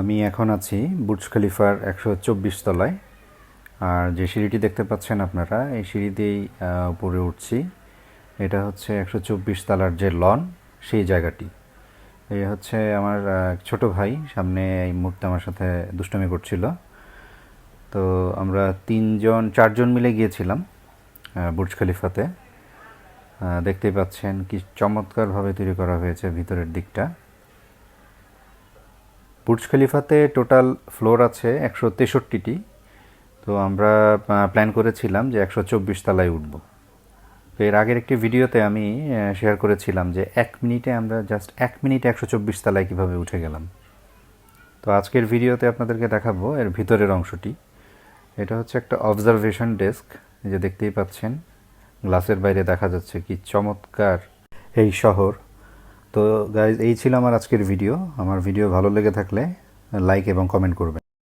আমি এখন আছি বুর্জ খলিফার একশো চব্বিশ তলায়। আর যে সিঁড়িটি দেখতে পাচ্ছেন আপনারা, এই সিঁড়ি দিয়েই উপরে উঠছি। এটা হচ্ছে একশো চব্বিশ তলার যে লন, সেই জায়গাটি। এই হচ্ছে আমার ছোট ভাই, সামনে এই মুহূর্তে আমার সাথে দুষ্টমি করছিল। তো আমরা তিনজন, চারজন মিলে গিয়েছিলাম বুর্জ খলিফাতে। দেখতেই পাচ্ছেন কি চমৎকারভাবে তৈরি করা হয়েছে ভিতরের দিকটা। বুর্জ খলিফাতে টোটাল ফ্লোর আছে একশো তেষট্টিটি। তো আমরা প্ল্যান করেছিলাম যে একশো চব্বিশ তলায় উঠব। তো এর আগের একটি ভিডিওতে আমি শেয়ার করেছিলাম যে এক মিনিটে আমরা জাস্ট এক মিনিটে একশো চব্বিশ তলায় কীভাবে উঠে গেলাম। তো আজকের ভিডিওতে আপনাদেরকে দেখাবো এর ভিতরের অংশটি। এটা হচ্ছে একটা অবজারভেশন ডেস্ক যে দেখতেই পাচ্ছেন গ্লাসের বাইরে দেখা যাচ্ছে কি চমৎকার এই শহর। তো গাইজ এই ছিল আমার আজকের ভিডিও আমার ভিডিও ভালো লেগে থাকলে লাইক এবং কমেন্ট করবেন।